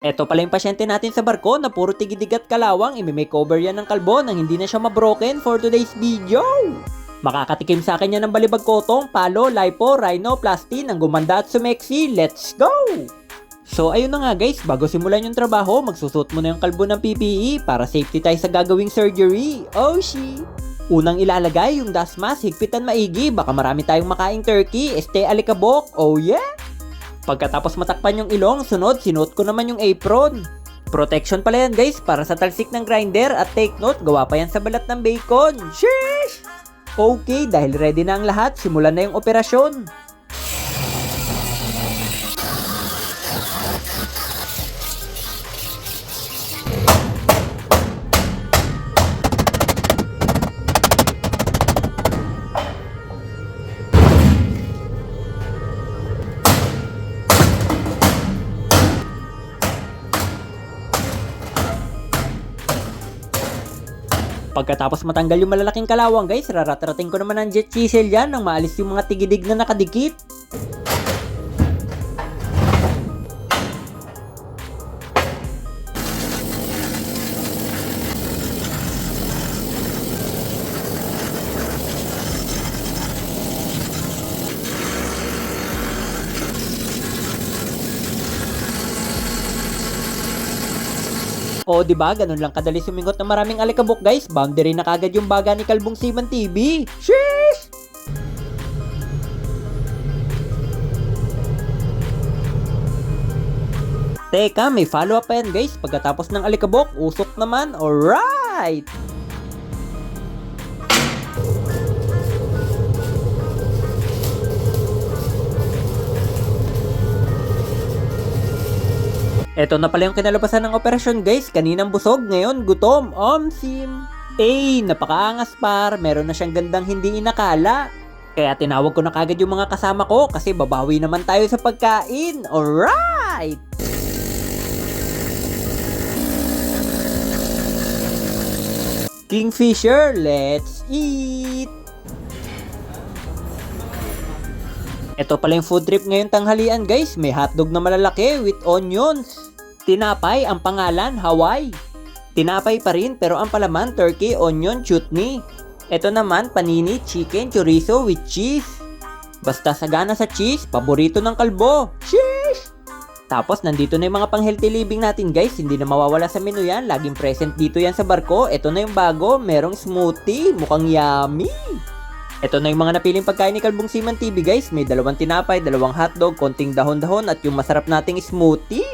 Eto pala yung pasyente natin sa barko na puro tigidig at kalawang, imi-makeover yan ng kalbo nang hindi na siya mabroken for today's video. Makakatikim sa akin yan ng balibag kotong, palo, lipo, rhinoplasty ng gumanda at sumeksi. Let's go! So ayun na nga guys, bago simulan yung trabaho, magsusot mo na yung kalbo ng PPE para safety tayo sa gagawing surgery. Oh shit! Unang ilalagay yung dust mask, higpitan maigi, baka marami tayong makaing turkey, este alikabok, oh yeah! Pagkatapos matakpan yung ilong, sunod, sinuot ko naman yung apron. Protection pala yan guys, para sa talsik ng grinder at take note, gawa pa yan sa balat ng bacon. Sheesh! Okay, dahil ready na ang lahat, simulan na yung operasyon. Pagkatapos matanggal yung malalaking kalawang guys, raratrating ko naman ng jet chisel yan nang maalis yung mga tigidig na nakadikit. O, di ba? Ganun lang kadali sumingot ng maraming alikabok, guys. Boundary na kagad yung baga ni Kalbong Siman TV. Sheesh! Teka, may follow-up pa yan, guys. Pagkatapos ng alikabok, usok naman. Alright! Eto na pala yung kinalabasan ng operasyon guys. Kaninang busog, ngayon gutom. Omsim. Eh, napakaangas par. Meron na siyang gandang hindi inakala. Kaya tinawag ko na kagad yung mga kasama ko kasi babawi naman tayo sa pagkain. Alright! Kingfisher, let's eat! Ito pala yung food trip ngayon tanghalian guys. May hotdog na malalaki with onions. Tinapay ang pangalan, Hawaii. Tinapay pa rin pero ang palaman, turkey, onion, chutney. Ito naman, panini, chicken, chorizo with cheese. Basta sagana sa cheese, paborito ng kalbo. Sheesh! Tapos nandito na yung mga pang healthy living natin guys, hindi na mawawala sa menu yan, laging present dito yan sa barko. Ito na yung bago, merong smoothie, mukhang yummy. Ito na yung mga napiling pagkain ni Kalbong Siman TV guys. May dalawang tinapay, dalawang hotdog, konting dahon-dahon at yung masarap nating smoothie.